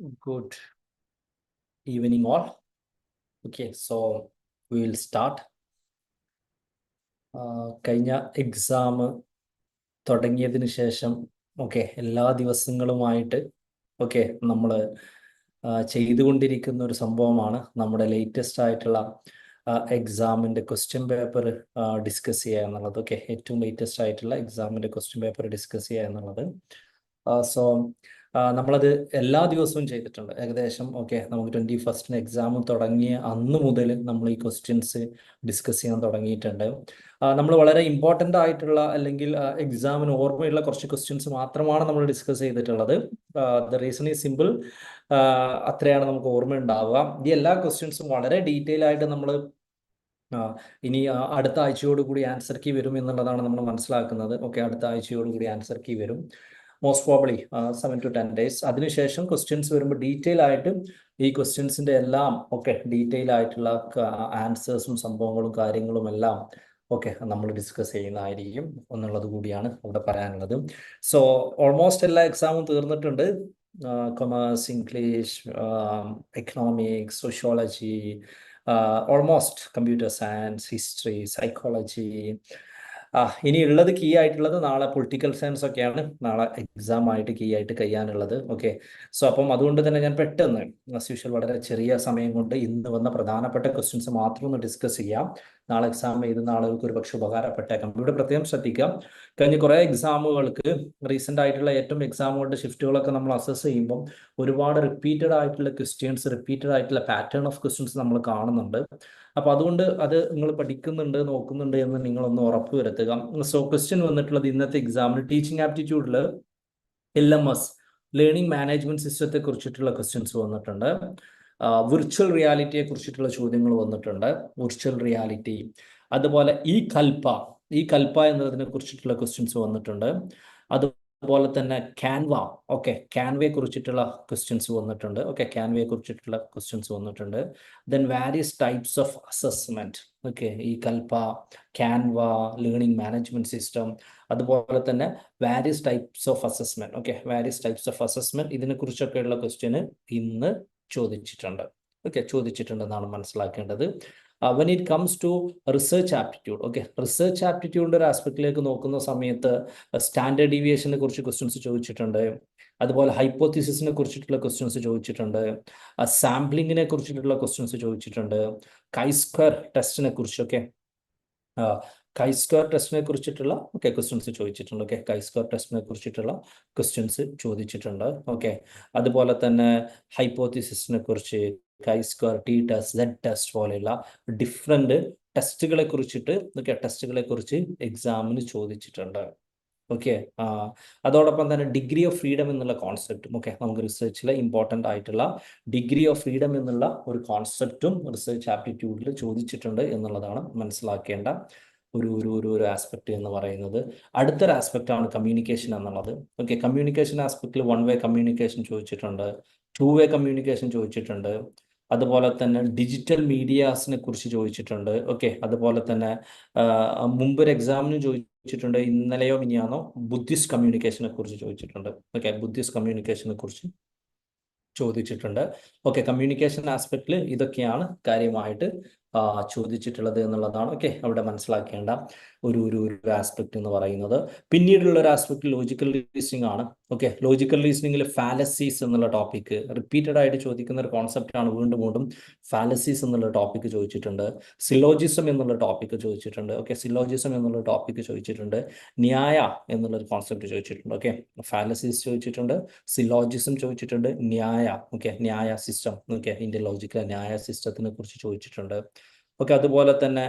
Good evening, all. Okay, so we will start. കഴിഞ്ഞ exam തുടങ്ങിയതിന് ശേഷം ഓക്കെ എല്ലാ ദിവസങ്ങളുമായിട്ട് ഓക്കെ നമ്മൾ ചെയ്തുകൊണ്ടിരിക്കുന്ന ഒരു സംഭവമാണ് നമ്മുടെ ലേറ്റസ്റ്റ് ആയിട്ടുള്ള എക്സാമിന്റെ ക്വസ്റ്റ്യൻ പേപ്പർ ഡിസ്കസ് ചെയ്യുക എന്നുള്ളത് ഓക്കെ ഏറ്റവും ലേറ്റസ്റ്റ് ആയിട്ടുള്ള എക്സാമിന്റെ ക്വസ്റ്റ്യൻ പേപ്പർ ഡിസ്കസ് ചെയ്യുക എന്നുള്ളത് സോ നമ്മളത് എല്ലാ ദിവസവും ചെയ്തിട്ടുണ്ട്. ഏകദേശം ഓക്കെ നമുക്ക് ട്വന്റി ഫസ്റ്റിന് എക്സാം തുടങ്ങിയ അന്ന് മുതൽ നമ്മൾ ഈ ക്വസ്റ്റ്യൻസ് ഡിസ്കസ് ചെയ്യാൻ തുടങ്ങിയിട്ടുണ്ട്. നമ്മൾ വളരെ ഇമ്പോർട്ടന്റ് ആയിട്ടുള്ള അല്ലെങ്കിൽ എക്സാമിന് ഓർമ്മയുള്ള കുറച്ച് ക്വസ്റ്റ്യൻസ് മാത്രമാണ് നമ്മൾ ഡിസ്കസ് ചെയ്തിട്ടുള്ളത്. ദ റീസൺ ഈസ് സിമ്പിൾ അത്രയാണ് നമുക്ക് ഓർമ്മ ഉണ്ടാവുക. ഈ എല്ലാ ക്വസ്റ്റ്യൻസും വളരെ ഡീറ്റെയിൽ ആയിട്ട് നമ്മൾ ഇനി അടുത്ത ആഴ്ചയോട് കൂടി ആൻസർ കീ വരും എന്നുള്ളതാണ് നമ്മൾ മനസ്സിലാക്കുന്നത്. ഓക്കെ അടുത്ത ആഴ്ചയോട് കൂടി ആൻസർ കീ വരും. Most probably seven to ten days അതിനുശേഷം ക്വസ്റ്റ്യൻസ് വരുമ്പോൾ ഡീറ്റെയിൽ ആയിട്ട് ഈ ക്വസ്റ്റ്യൻസിന്റെ എല്ലാം ഓക്കെ ഡീറ്റെയിൽ ആയിട്ടുള്ള ആൻസേഴ്സും സംഭവങ്ങളും കാര്യങ്ങളും എല്ലാം ഓക്കെ നമ്മൾ ഡിസ്കസ് ചെയ്യുന്നതായിരിക്കും എന്നുള്ളത് കൂടിയാണ് ഇവിടെ പറയാനുള്ളത്. സോ ഓൾമോസ്റ്റ് എല്ലാ എക്സാമും തീർന്നിട്ടുണ്ട്. Commerce English economics sociology almost computer science history psychology ആ ഇനി ഉള്ളത് കീ ആയിട്ടുള്ളത് നാളെ പൊളിറ്റിക്കൽ സയൻസ് ഒക്കെയാണ്. നാളെ എക്സാം ആയിട്ട് കീ ആയിട്ട് കഴിയാനുള്ളത്. ഓക്കെ സോ അപ്പം അതുകൊണ്ട് തന്നെ ഞാൻ പെട്ടെന്ന് ആസ് യൂഷ്വൽ വളരെ ചെറിയ സമയം കൊണ്ട് ഇന്ന് വന്ന പ്രധാനപ്പെട്ട ക്വസ്റ്റ്യൻസ് മാത്രം ഒന്ന് ഡിസ്കസ് ചെയ്യാം. നാളെ എക്സാം എഴുതുന്ന ആളുകൾക്ക് ഒരു പക്ഷെ ഉപകാരപ്പെട്ടേക്കാം. ഇവിടെ പ്രത്യേകം ശ്രദ്ധിക്കാം. കഴിഞ്ഞ കുറേ എക്സാമുകൾക്ക് റീസെന്റ് ആയിട്ടുള്ള ഏറ്റവും എക്സാമുകളുടെ ഷിഫ്റ്റുകളൊക്കെ നമ്മൾ അസസ് ചെയ്യുമ്പോൾ ഒരുപാട് റിപ്പീറ്റഡ് ആയിട്ടുള്ള ക്വസ്റ്റ്യൻസ് റിപ്പീറ്റഡ് ആയിട്ടുള്ള പാറ്റേൺ ഓഫ് ക്വസ്റ്റ്യൻസ് നമ്മൾ കാണുന്നുണ്ട്. അപ്പോൾ അതുകൊണ്ട് അത് നിങ്ങൾ പഠിക്കുന്നുണ്ട് നോക്കുന്നുണ്ട് എന്ന് നിങ്ങളൊന്ന് ഉറപ്പ് വരുത്തുക. സോ ക്വസ്റ്റ്യൻ വന്നിട്ടുള്ളത് ഇന്നത്തെ എക്സാമിന് teaching ആപ്റ്റിറ്റ്യൂഡിൽ L M S learning management സിസ്റ്റത്തെ കുറിച്ചിട്ടുള്ള ക്വസ്റ്റ്യൻസ് വന്നിട്ടുണ്ട്. വിർച്വൽ റിയാലിറ്റിയെ കുറിച്ചിട്ടുള്ള ചോദ്യങ്ങൾ വന്നിട്ടുണ്ട്. വിർച്വൽ റിയാലിറ്റി അതുപോലെ ഈ കൽപ്പ ഈ കൽപ്പ എന്നതിനെ കുറിച്ചിട്ടുള്ള ക്വസ്റ്റ്യൻസ് വന്നിട്ടുണ്ട്. അതുപോലെ തന്നെ ക്യാൻവ ഓക്കെ ക്യാൻവയെ കുറിച്ചിട്ടുള്ള ക്വസ്റ്റ്യൻസ് വന്നിട്ടുണ്ട്. ഓക്കെ ക്യാൻവയെ കുറിച്ചിട്ടുള്ള ക്വസ്റ്റ്യൻസ് വന്നിട്ടുണ്ട്. Then various types of assessment okay ഈ കൽപ്പ ക്യാൻവ ലേണിംഗ് മാനേജ്മെന്റ് സിസ്റ്റം അതുപോലെ തന്നെ various types of assessment okay various types of assessment ഇതിനെ കുറിച്ചൊക്കെയുള്ള ക്വസ്റ്റ്യന് ഇന്ന് ചോദിച്ചിട്ടുണ്ട്. ഓക്കെ ചോദിച്ചിട്ടുണ്ടെന്നാണ് മനസ്സിലാക്കേണ്ടത്. When it comes to research aptitude okay research ആപ്റ്റിറ്റ്യൂഡിന്റെ ഒരു ആസ്പെക്റ്റിലേക്ക് നോക്കുന്ന സമയത്ത് സ്റ്റാൻഡേർഡ് ഡീവിയേഷനെ കുറിച്ച് ക്വസ്റ്റ്യൻസ് ചോദിച്ചിട്ടുണ്ട്. അതുപോലെ ഹൈപ്പോത്തിസിസിനെ കുറിച്ചിട്ടുള്ള ക്വസ്റ്റ്യൻസ് ചോദിച്ചിട്ടുണ്ട്. സാമ്പിളിങ്ങിനെ കുറിച്ചിട്ടുള്ള ക്വസ്റ്റ്യൻസ് ചോദിച്ചിട്ടുണ്ട്. കൈ സ്ക്വയർ ടെസ്റ്റിനെ കുറിച്ചൊക്കെ കൈ ടെസ്റ്റിനെ കുറിച്ചിട്ടുള്ള ഓക്കെ ക്വസ്റ്റ്യൻസ് ചോദിച്ചിട്ടുണ്ട് ഓക്കെ കൈ ടെസ്റ്റിനെ കുറിച്ചിട്ടുള്ള ക്വസ്റ്റ്യൻസ് ചോദിച്ചിട്ടുണ്ട് ഓക്കെ അതുപോലെ തന്നെ ഹൈപ്പോത്തിസിസിനെ കുറിച്ച് chi T test Z test പോലെയുള്ള ഡിഫറെന്റ് ടെസ്റ്റുകളെ കുറിച്ചിട്ട് ഓക്കെ ടെസ്റ്റുകളെ കുറിച്ച് എക്സാമിന് ചോദിച്ചിട്ടുണ്ട് ഓക്കെ അതോടൊപ്പം തന്നെ ഡിഗ്രി ഓഫ് ഫ്രീഡം എന്നുള്ള കോൺസെപ്റ്റും ഓക്കെ നമുക്ക് റിസർച്ചിൽ ഇമ്പോർട്ടന്റ് ആയിട്ടുള്ള ഡിഗ്രി ഓഫ് ഫ്രീഡം എന്നുള്ള ഒരു കോൺസെപ്റ്റും റിസർച്ച് ആപ്റ്റിറ്റ്യൂഡിൽ ചോദിച്ചിട്ടുണ്ട് എന്നുള്ളതാണ് മനസ്സിലാക്കേണ്ട ഒരു ഒരു ഒരു ഒരു ആസ്പെക്ട് എന്ന് പറയുന്നത്. അടുത്തൊരു ആസ്പെക്റ്റ് ആണ് കമ്മ്യൂണിക്കേഷൻ എന്നുള്ളത്. ഓക്കെ കമ്മ്യൂണിക്കേഷൻ ആസ്പെക്റ്റിൽ വൺ വേ കമ്മ്യൂണിക്കേഷൻ ചോദിച്ചിട്ടുണ്ട് ടു വേ കമ്മ്യൂണിക്കേഷൻ ചോദിച്ചിട്ടുണ്ട്. അതുപോലെ തന്നെ ഡിജിറ്റൽ മീഡിയാസിനെ കുറിച്ച് ചോദിച്ചിട്ടുണ്ട്. ഓക്കെ അതുപോലെ തന്നെ മുമ്പ് ഒരു എക്സാമിന് ചോദിച്ചിട്ടുണ്ട് ഇന്നലെയോ മിനിയാണോ ബുദ്ധിസ്റ്റ് കമ്മ്യൂണിക്കേഷനെ കുറിച്ച് ചോദിച്ചിട്ടുണ്ട്. ഓക്കെ ബുദ്ധിസ്റ്റ് കമ്മ്യൂണിക്കേഷനെ കുറിച്ച് ചോദിച്ചിട്ടുണ്ട്. ഓക്കെ കമ്മ്യൂണിക്കേഷൻ ആസ്പെക്റ്റിൽ ഇതൊക്കെയാണ് കാര്യമായിട്ട് ചോദിച്ചിട്ടുള്ളത് എന്നുള്ളതാണ്. ഓക്കെ അവിടെ മനസ്സിലാക്കേണ്ട ഒരു ഒരു ഒരു ആസ്പെക്ട് എന്ന് പറയുന്നത്. പിന്നീടുള്ള ഒരു ആസ്പെക്ട് ലോജിക്കൽ റീസണിങ് ആണ്. ഓക്കെ ലോജിക്കൽ റീസണിങ്ങിൽ ഫാലസീസ് എന്നുള്ള ടോപ്പിക് റിപ്പീറ്റഡ് ആയിട്ട് ചോദിക്കുന്ന ഒരു കോൺസെപ്റ്റ് ആണ് വീണ്ടും വീണ്ടും ഫാലസീസ് എന്നുള്ള ടോപ്പിക് ചോദിച്ചിട്ടുണ്ട്. സിലോജിസം എന്നുള്ള ടോപ്പിക് ചോദിച്ചിട്ടുണ്ട്. ഓക്കെ സിലോജിസം എന്നുള്ള ടോപ്പിക് ചോദിച്ചിട്ടുണ്ട്. ന്യായ എന്നുള്ളൊരു കോൺസെപ്റ്റ് ചോദിച്ചിട്ടുണ്ട്. ഓക്കെ ഫാലസീസ് ചോദിച്ചിട്ടുണ്ട്. സിലോജിസം ചോദിച്ചിട്ടുണ്ട്. ന്യായ ഓക്കെ ന്യായ സിസ്റ്റം ഓക്കെ ഇന്ത്യൻ ലോജിക്കൽ ന്യായ സിസ്റ്റത്തിനെ കുറിച്ച് ചോദിച്ചിട്ടുണ്ട്. ഓക്കെ അതുപോലെ തന്നെ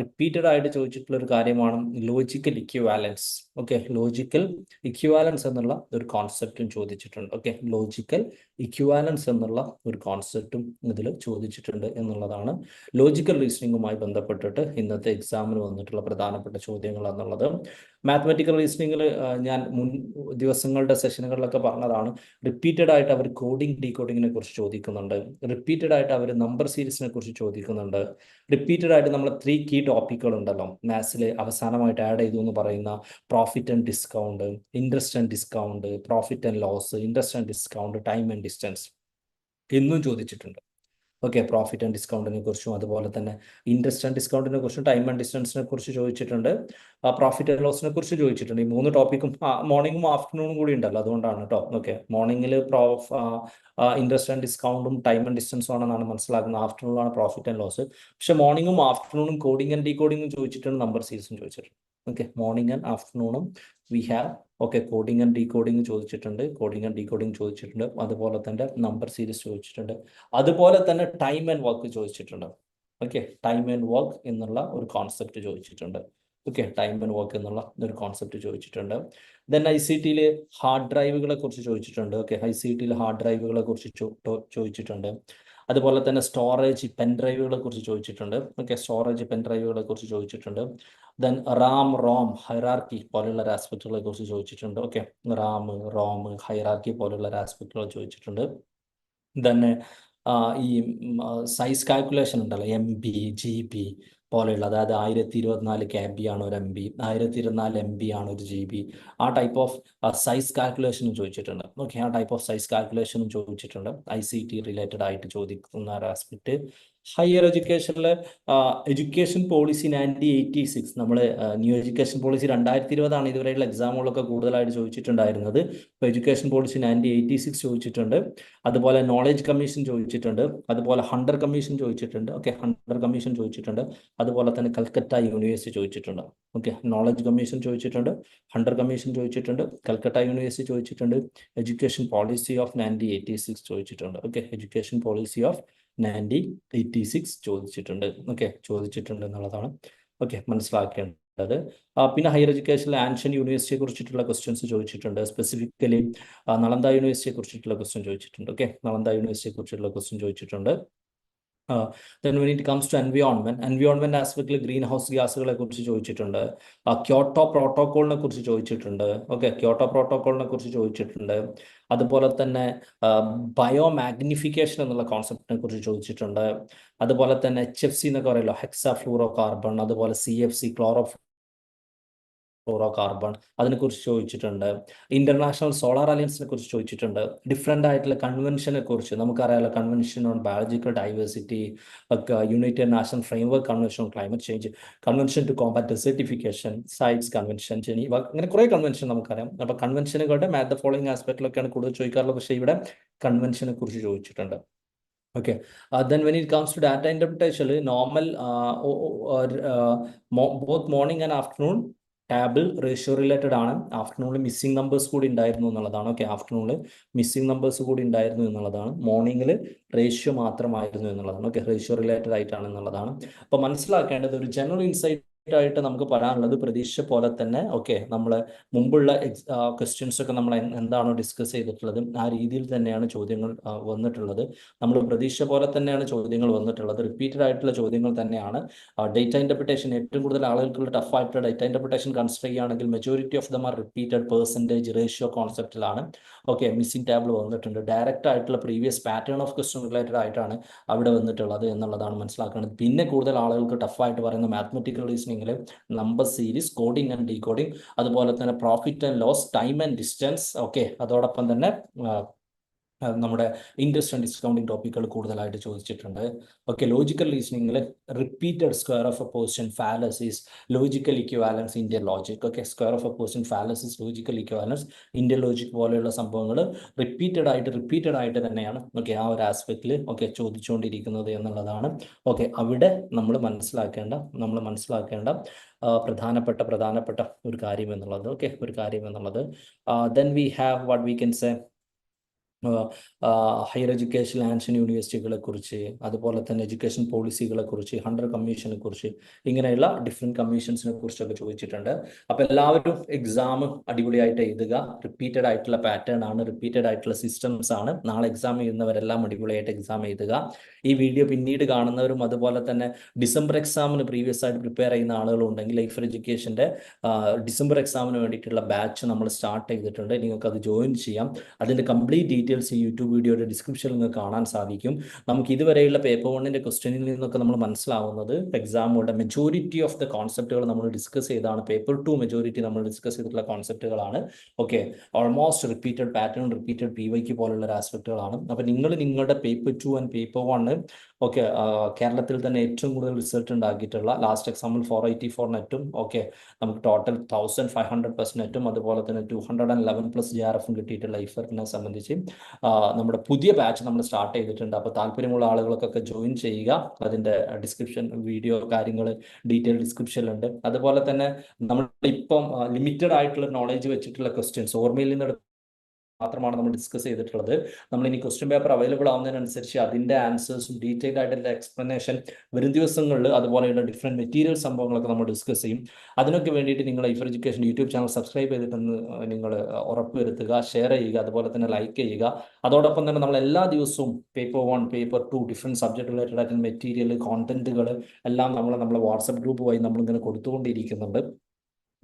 റിപ്പീറ്റഡ് ആയിട്ട് ചോദിച്ചിട്ടുള്ള ഒരു കാര്യമാണ് logical equivalence okay logical equivalence എന്നുള്ള ഒരു കോൺസെപ്റ്റും ചോദിച്ചിട്ടുണ്ട്. ഓക്കെ ലോജിക്കൽ ഇക്വാലൻസ് എന്നുള്ള ഒരു കോൺസെപ്റ്റും ഇതിൽ ചോദിച്ചിട്ടുണ്ട് എന്നുള്ളതാണ് ലോജിക്കൽ റീസണിങ്ങുമായി ബന്ധപ്പെട്ടിട്ട് ഇന്നത്തെ എക്സാമിന് വന്നിട്ടുള്ള പ്രധാനപ്പെട്ട ചോദ്യങ്ങൾ എന്നുള്ളത്. മാത്തമാറ്റിക്കൽ റീസണിങ്ങിൽ ഞാൻ മുൻ ദിവസങ്ങളുടെ സെഷനുകളിലൊക്കെ പറഞ്ഞതാണ്. റിപ്പീറ്റഡ് ആയിട്ട് അവർ കോഡിംഗ് ഡീകോഡിങ്ങിനെ കുറിച്ച് ചോദിക്കുന്നുണ്ട്. റിപ്പീറ്റഡ് ആയിട്ട് അവർ നമ്പർ സീരീസിനെ കുറിച്ച് ചോദിക്കുന്നുണ്ട്. റിപ്പീറ്റഡ് ആയിട്ട് നമ്മൾ ത്രീ കീ ടോപ്പിക്കുകൾ ഉണ്ടല്ലോ. മാത്സിൽ അവസാനമായിട്ട് ആഡ് ചെയ്തു എന്ന് പറയുന്ന profit and discount interest and discount profit and loss interest and discount time and distance എന്നും ചോദിച്ചിട്ടുണ്ട്. ഓക്കെ പ്രോഫിറ്റ് ആൻഡ് ഡിസ്കൗണ്ടിനെ കുറിച്ചും അതുപോലെ തന്നെ ഇൻട്രസ്റ്റ് ആൻഡ് ഡിസ്കൗണ്ടിനെ കുറിച്ചും ടൈം ആൻഡ് ഡിസ്റ്റൻസിനെ കുറിച്ച് ചോദിച്ചിട്ടുണ്ട്. പ്രോഫിറ്റ് ആൻഡ് ലോസിനെ കുറിച്ച് ചോദിച്ചിട്ടുണ്ട്. ഈ മൂന്ന് ടോപ്പിക്കും മോർണിംഗും ആഫ്റ്റർനൂണും കൂടി ഉണ്ടല്ലോ അതുകൊണ്ടാണ് കേട്ടോ ഓക്കെ മോർണിംഗിൽ പ്രോഫ് ഇൻട്രസ്റ്റ് ആൻഡ് ഡിസ്കൗണ്ടും ടൈം ആൻഡ് ഡിസ്റ്റൻസും ആണെന്നാണ് മനസ്സിലാക്കുന്നത്. ആഫ്റ്റർനൂണാണ് പ്രോഫിറ്റ് ആൻഡ് ലോസ് പക്ഷെ മോർണിംഗും ആഫ്റ്റർനൂണും കോഡിംഗ് ആൻഡ് ഡീകോഡിങ്ങും ചോദിച്ചിട്ടുണ്ട് നമ്പർ സീരീസും ചോദിച്ചിട്ടുണ്ട് okay morning and ആഫ്റ്റർനൂണും we have okay coding and decoding ചോദിച്ചിട്ടുണ്ട്. കോഡിംഗ് ആൻഡ് ഡീകോഡിംഗ് ചോദിച്ചിട്ടുണ്ട്. അതുപോലെ തന്നെ നമ്പർ സീരീസ് ചോദിച്ചിട്ടുണ്ട്. അതുപോലെ തന്നെ ടൈം ആൻഡ് വർക്ക് ചോദിച്ചിട്ടുണ്ട്. ഓക്കെ ടൈം ആൻഡ് വർക്ക് എന്നുള്ള ഒരു കോൺസെപ്റ്റ് ചോദിച്ചിട്ടുണ്ട്. ഓക്കെ ടൈം ആൻഡ് വർക്ക് എന്നുള്ള ഒരു കോൺസെപ്റ്റ് ചോദിച്ചിട്ടുണ്ട്. ദെൻ ഐ സി ടിയിൽ ഹാർഡ് ഡ്രൈവുകളെ കുറിച്ച് ചോദിച്ചിട്ടുണ്ട്. ഓക്കെ ഐ സി ടിയിൽ ഹാർഡ് ഡ്രൈവുകളെ കുറിച്ച് ചോദിച്ചിട്ടുണ്ട്. അതുപോലെ തന്നെ സ്റ്റോറേജ് പെൻ ഡ്രൈവുകളെ കുറിച്ച് ചോദിച്ചിട്ടുണ്ട്. ഓക്കെ സ്റ്റോറേജ് പെൻ ഡ്രൈവുകളെ കുറിച്ച് ചോദിച്ചിട്ടുണ്ട്. ദെൻ റാം റോം ഹൈറാർക്കി പോലെയുള്ള ആസ്പെക്റ്റുകളെ കുറിച്ച് ചോദിച്ചിട്ടുണ്ട്. ഓക്കെ റാം റോം ഹൈറാർക്കി പോലെയുള്ള ആസ്പെക്റ്റുകൾ ചോദിച്ചിട്ടുണ്ട്. ദെൻ ഈ സൈസ് കാൽക്കുലേഷൻ ഉണ്ടല്ലോ എം ബി ജി ബി പോലെയുള്ള അതായത് ആയിരത്തി ഇരുപത്തിനാല് കെ ബി ആണ് ഒരു എം ബി ആയിരത്തി ഇരുപത്തിനാല് എം ബി ആണ് ഒരു ജി ബി ആ ടൈപ്പ് ഓഫ് സൈസ് കാൽക്കുലേഷനും ചോദിച്ചിട്ടുണ്ട്. ഓക്കെ ആ ടൈപ്പ് ഓഫ് സൈസ് കാൽക്കുലേഷനും ചോദിച്ചിട്ടുണ്ട്. ഐ സി ടി റിലേറ്റഡ് ആയിട്ട് ചോദിക്കുന്ന ഒരു aspect higher എഡ്യൂക്കേഷനിലെ education policy ninety eighty six നമ്മൾ ന്യൂ എഡ്യൂക്കേഷൻ പോളിസി രണ്ടായിരത്തി ഇരുപതാണ് ഇതുവരെയുള്ള എക്സാമുകളൊക്കെ കൂടുതലായിട്ട് ചോദിച്ചിട്ടുണ്ടായിരുന്നത്. ഇപ്പോൾ education policy ninety eighty six ചോദിച്ചിട്ടുണ്ട്. അതുപോലെ നോളജ് കമ്മീഷൻ ചോദിച്ചിട്ടുണ്ട്. അതുപോലെ ഹണ്ടർ കമ്മീഷൻ ചോദിച്ചിട്ടുണ്ട്. ഓക്കെ ഹണ്ടർ കമ്മീഷൻ ചോദിച്ചിട്ടുണ്ട്. അതുപോലെ തന്നെ കൽക്കട്ട യൂണിവേഴ്സിറ്റി ചോദിച്ചിട്ടുണ്ട്. ഓക്കെ നോളജ് കമ്മീഷൻ ചോദിച്ചിട്ടുണ്ട്. ഹണ്ടർ കമ്മീഷൻ ചോദിച്ചിട്ടുണ്ട്. കൽക്കട്ട യൂണിവേഴ്സിറ്റി ചോദിച്ചിട്ടുണ്ട്. Education policy of ninety eighty six ചോദിച്ചിട്ടുണ്ട്. Okay education policy of nineteen eighty six ചോദിച്ചിട്ടുണ്ട്. ഓക്കെ ചോദിച്ചിട്ടുണ്ട് എന്നുള്ളതാണ് ഓക്കെ മനസ്സിലാക്കേണ്ടത്. പിന്നെ ഹയർ എഡ്യൂക്കേഷനിൽ ആൻഷ്യൻ യൂണിവേഴ്സിറ്റിയെ കുറിച്ചിട്ടുള്ള ക്വസ്റ്റ്യൻസ് ചോദിച്ചിട്ടുണ്ട് സ്പെസിഫിക്കലി നളന്ദ യൂണിവേഴ്സിറ്റിയെ കുറിച്ചിട്ടുള്ള ക്വസ്റ്റ്യൻ ചോദിച്ചിട്ടുണ്ട്. ഓക്കെ നളന്ദ യൂണിവേഴ്സിറ്റിയെ കുറിച്ചിട്ടുള്ള ക്വസ്റ്റ്യൻ ചോദിച്ചിട്ടുണ്ട്. Then when it comes to environment environment ആസ്പെക്ടിൽ green house ഗ്യാസുകളെ കുറിച്ച് ചോദിച്ചിട്ടുണ്ട്. ക്യോട്ടോ പ്രോട്ടോക്കോളിനെ കുറിച്ച് ചോദിച്ചിട്ടുണ്ട്. ഓക്കെ ക്യോട്ടോ പ്രോട്ടോക്കോളിനെ കുറിച്ച് ചോദിച്ചിട്ടുണ്ട്. അതുപോലെ തന്നെ ബയോ മാഗ്നിഫിക്കേഷൻ എന്നുള്ള കോൺസെപ്റ്റിനെ കുറിച്ച് ചോദിച്ചിട്ടുണ്ട്. അതുപോലെ തന്നെ എച്ച് എഫ് സി എന്നൊക്കെ പറയുമല്ലോ ഹെക്സാ ഫ്ലൂറോ കാർബൺ അതുപോലെ C F C chloro fluoro carbon അതിനെക്കുറിച്ച് ചോദിച്ചിട്ടുണ്ട്. ഇന്റർനാഷണൽ സോളാർ അലയൻസിനെ കുറിച്ച് ചോദിച്ചിട്ടുണ്ട്. ഡിഫറെന്റ് ആയിട്ടുള്ള കൺവെൻഷനെ കുറിച്ച് നമുക്കറിയാലോ convention on biological diversity united national framework convention on climate change convention to combat desertification CITES convention Geneva അങ്ങനെ കുറേ കൺവെൻഷൻ നമുക്കറിയാം. അപ്പോൾ കൺവെൻഷനുകളുടെ മാറ്റ് ദ ഫോളോയിങ് ആസ്പെക്റ്റിലൊക്കെയാണ് കൂടുതൽ ചോദിക്കാറുള്ളത്. പക്ഷേ ഇവിടെ കൺവെൻഷനെ കുറിച്ച് ചോദിച്ചിട്ടുണ്ട്. Okay then when it comes to data data normal both morning and uh, table ratio related ആണ്. ആഫ്റ്റർനൂണിൽ മിസ്സിംഗ് നമ്പേഴ്സ് കൂടി ഉണ്ടായിരുന്നു എന്നുള്ളതാണ്. ഓക്കെ ആഫ്റ്റർനൂണിൽ മിസ്സിംഗ് നമ്പേഴ്സ് കൂടി ഉണ്ടായിരുന്നു എന്നുള്ളതാണ്. മോർണിംഗിൽ റേഷ്യോ മാത്രമായിരുന്നു എന്നുള്ളതാണ്. ഓക്കെ റേഷ്യോ റിലേറ്റഡ് ആയിട്ടാണ് എന്നുള്ളതാണ്. അപ്പോൾ മനസ്സിലാക്കേണ്ടത് ഒരു ജനറൽ ഇൻസൈറ്റ് ആയിട്ട് നമുക്ക് പറയാനുള്ളത് പ്രതീക്ഷ പോലെ തന്നെ ഓക്കെ നമ്മൾ മുമ്പുള്ള ക്വസ്റ്റ്യൻസ് ഒക്കെ നമ്മൾ എന്താണോ ഡിസ്കസ് ചെയ്തിട്ടുള്ളത് ആ രീതിയിൽ തന്നെയാണ് ചോദ്യങ്ങൾ വന്നിട്ടുള്ളത്. നമ്മൾ പ്രതീക്ഷ പോലെ തന്നെയാണ് ചോദ്യങ്ങൾ വന്നിട്ടുള്ളത്. റിപ്പീറ്റഡ് ആയിട്ടുള്ള ചോദ്യങ്ങൾ തന്നെയാണ്. ഡേറ്റ ഇന്റർപ്രിട്ടേഷൻ ഏറ്റവും കൂടുതൽ ആളുകൾക്കുള്ള ടഫ് ആയിട്ടുള്ള ഡേറ്റ ഇന്റർപ്രിട്ടേഷൻ കൺസിഡർ ചെയ്യുകയാണെങ്കിൽ മെജോറിറ്റി ഓഫ് ദം മാർ റിപ്പീറ്റഡ് പെർസെന്റേജ് റേഷ്യോ കോൺസെപ്റ്റിലാണ് ഓക്കെ മിസ്സിംഗ് ടാബിൾ വന്നിട്ടുണ്ട്. ഡയറക്റ്റ് ആയിട്ടുള്ള previous pattern of question related ആയിട്ടാണ് അവിടെ വന്നിട്ടുള്ളത് എന്നുള്ളതാണ് മനസ്സിലാക്കുന്നത് പിന്നെ കൂടുതൽ ആളുകൾക്ക് ടഫായിട്ട് പറയുന്ന mathematical റീസണിങ്ങിൽ number series coding and decoding അതുപോലെ തന്നെ profit and loss time and distance okay അതോടൊപ്പം തന്നെ നമ്മുടെ ഇൻട്രസ്റ്റ് ആൻഡ് ഡിസ്കൗണ്ടിങ് ടോപ്പിക്കുകൾ കൂടുതലായിട്ട് ചോദിച്ചിട്ടുണ്ട്. Okay logical റീസണിങ്ങിൽ repeated square of a portion fallacies logical equivalence Indian logic okay square of a portion fallacies logical equivalence Indian logic പോലെയുള്ള സംഭവങ്ങൾ repeated ആയിട്ട് റിപ്പീറ്റഡ് ആയിട്ട് തന്നെയാണ് ഓക്കെ ആ ഒരു ആസ്പെക്റ്റിൽ ഓക്കെ ചോദിച്ചുകൊണ്ടിരിക്കുന്നത് എന്നുള്ളതാണ്. ഓക്കെ അവിടെ നമ്മൾ മനസ്സിലാക്കേണ്ട നമ്മൾ മനസ്സിലാക്കേണ്ട പ്രധാനപ്പെട്ട പ്രധാനപ്പെട്ട ഒരു കാര്യം എന്നുള്ളത് ഓക്കെ ഒരു കാര്യം എന്നുള്ളത്. Then we have what we can say higher education ആൻഷൻ യൂണിവേഴ്സിറ്റികളെ കുറിച്ച് അതുപോലെ തന്നെ എഡ്യൂക്കേഷൻ പോളിസികളെ കുറിച്ച് ഹണ്ടർ കമ്മീഷനെ കുറിച്ച് ഇങ്ങനെയുള്ള ഡിഫറെന്റ് കമ്മീഷൻസിനെ കുറിച്ചൊക്കെ ചോദിച്ചിട്ടുണ്ട്. അപ്പോൾ എല്ലാവരും എക്സാം അടിപൊളിയായിട്ട് എഴുതുക. റിപ്പീറ്റഡ് ആയിട്ടുള്ള പാറ്റേൺ ആണ് റിപ്പീറ്റഡ് ആയിട്ടുള്ള സിസ്റ്റംസ് ആണ്. നാളെ എക്സാം എഴുതുന്നവരെല്ലാം അടിപൊളിയായിട്ട് എക്സാം എഴുതുക. ഈ വീഡിയോ പിന്നീട് കാണുന്നവരും അതുപോലെ തന്നെ ഡിസംബർ എക്സാമിന് പ്രീവിയസ് ആയിട്ട് പ്രിപ്പയർ ചെയ്യുന്ന ആളുകളുണ്ടെങ്കിൽ ലൈഫ് എഡ്യൂക്കേഷന്റെ ഡിസംബർ എക്സാമിന് വേണ്ടിയിട്ടുള്ള ബാച്ച് നമ്മൾ സ്റ്റാർട്ട് ചെയ്തിട്ടുണ്ട്. നിങ്ങൾക്ക് അത് ജോയിൻ ചെയ്യാം. അതിന്റെ കംപ്ലീറ്റ് ഡീറ്റെയിൽ ഡീറ്റെയിൽസ് ഈ യൂട്യൂബ് വീഡിയോയുടെ ഡിസ്ക്രിപ്ഷനിൽ നിങ്ങൾക്ക് കാണാൻ സാധിക്കും. നമുക്ക് ഇതുവരെയുള്ള പേപ്പർ വണ്ണിന്റെ ക്വസ്റ്റ്യനിൽ നിന്നൊക്കെ നമ്മൾ മനസ്സിലാവുന്നത് എക്സാമുകളുടെ മെജോറിറ്റി ഓഫ് ദ കോൺസെപ്റ്റുകൾ നമ്മൾ ഡിസ്കസ് ചെയ്താണ് പേപ്പർ ടു മെജോറിറ്റി നമ്മൾ ഡിസ്കസ് ചെയ്തിട്ടുള്ള കോൺസെപ്റ്റുകളാണ് okay almost repeated pattern repeated P വൈക്ക് പോലുള്ള ഒരു ആസ്പെക്റ്റുകളാണ് അപ്പോൾ നിങ്ങൾ നിങ്ങളുടെ paper two and paper one okay കേരളത്തിൽ തന്നെ ഏറ്റവും കൂടുതൽ റിസൾട്ട് ഉണ്ടാക്കിയിട്ടുള്ള last example four eighty four നെറ്റും ഓക്കെ നമുക്ക് total thousand five hundred plus നെറ്റും അതുപോലെ തന്നെ two hundred and eleven plus J R എഫും കിട്ടിയിട്ടുള്ള ഇഫറിനെ സംബന്ധിച്ച് നമ്മുടെ പുതിയ ബാച്ച് നമ്മൾ സ്റ്റാർട്ട് ചെയ്തിട്ടുണ്ട്. അപ്പോൾ താല്പര്യമുള്ള ആളുകൾക്കൊക്കെ ജോയിൻ ചെയ്യുക. അതിന്റെ ഡിസ്ക്രിപ്ഷൻ വീഡിയോ കാര്യങ്ങൾ ഡീറ്റെയിൽ ഡിസ്ക്രിപ്ഷനിലുണ്ട് അതുപോലെ തന്നെ നമ്മൾ ഇപ്പം ലിമിറ്റഡ് ആയിട്ടുള്ള നോളേജ് വെച്ചിട്ടുള്ള ക്വസ്റ്റ്യൻസ് ഓർമ്മയിൽ നിന്ന് മാത്രമാണ് നമ്മൾ ഡിസ്കസ് ചെയ്തിട്ടുള്ളത്. നമ്മൾ ഇനി ക്വസ്റ്റ്യൻ പേപ്പർ അവൈലബിൾ ആവുന്നതിനനുസരിച്ച് അതിന്റെ ആൻസേഴ്സും ഡീറ്റെയിൽഡ് ആയിട്ടുള്ള എക്സ്പ്ലനേഷൻ വരും ദിവസങ്ങളിൽ അതുപോലെയുള്ള ഡിഫറെന്റ് മെറ്റീരിയൽ സംഭവങ്ങളൊക്കെ നമ്മൾ ഡിസ്കസ് ചെയ്യും. അതിനൊക്കെ വേണ്ടിയിട്ട് നിങ്ങൾ ഇഫർ എഡ്യൂക്കേഷൻ യൂട്യൂബ് ചാനൽ സബ്സ്ക്രൈബ് ചെയ്തിട്ടെന്ന് നിങ്ങൾ ഉറപ്പുവരുത്തുക ഷെയർ ചെയ്യുക അതുപോലെ തന്നെ ലൈക്ക് ചെയ്യുക. അതോടൊപ്പം തന്നെ നമ്മൾ എല്ലാ ദിവസവും paper one paper two different subject related ആയിട്ടുള്ള മെറ്റീരിയൽ കോണ്ടന്റുകൾ എല്ലാം നമ്മൾ നമ്മളെ വാട്സപ്പ് ഗ്രൂപ്പ് വഴി നമ്മളിങ്ങനെ കൊടുത്തുകൊണ്ടിരിക്കുന്നുണ്ട്.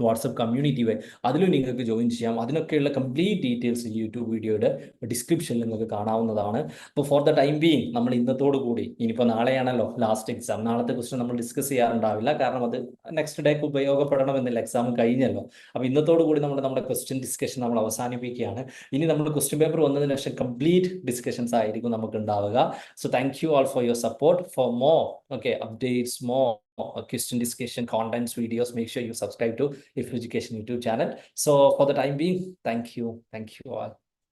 വാട്സപ്പ് കമ്മ്യൂണിറ്റി വഴി അതിലും നിങ്ങൾക്ക് ജോയിൻ ചെയ്യാം. അതിനൊക്കെയുള്ള കംപ്ലീറ്റ് ഡീറ്റെയിൽസ് യൂട്യൂബ് വീഡിയോയുടെ ഡിസ്ക്രിപ്ഷനിൽ നിങ്ങൾക്ക് കാണാവുന്നതാണ്. അപ്പോൾ ഫോർ ദ ടൈം ബീങ് നമ്മൾ ഇന്നത്തോടു കൂടി ഇനിയിപ്പോൾ നാളെയാണല്ലോ ലാസ്റ്റ് എക്സാം നാളത്തെ ക്വസ്റ്റൻ നമ്മൾ ഡിസ്കസ് ചെയ്യാറുണ്ടാവില്ല. കാരണം അത് നെക്സ്റ്റ് ഡേക്ക് ഉപയോഗപ്പെടണമെന്നില്ല. എക്സാം കഴിഞ്ഞല്ലോ. അപ്പോൾ ഇന്നത്തോടു കൂടി നമ്മൾ നമ്മുടെ ക്വസ്റ്റ്യൻ ഡിസ്കഷൻ നമ്മൾ അവസാനിപ്പിക്കുകയാണ്. ഇനി നമ്മൾ ക്വസ്റ്റ്യൻ പേപ്പർ വന്നതിന് ശേഷം കംപ്ലീറ്റ് ഡിസ്കഷൻസ് ആയിരിക്കും നമുക്ക് ഉണ്ടാവുക so thank you all for your support for more okay updates more Uh, question discussion contents videos make sure you subscribe to if education youtube channel. So for the time being thank you. Thank you all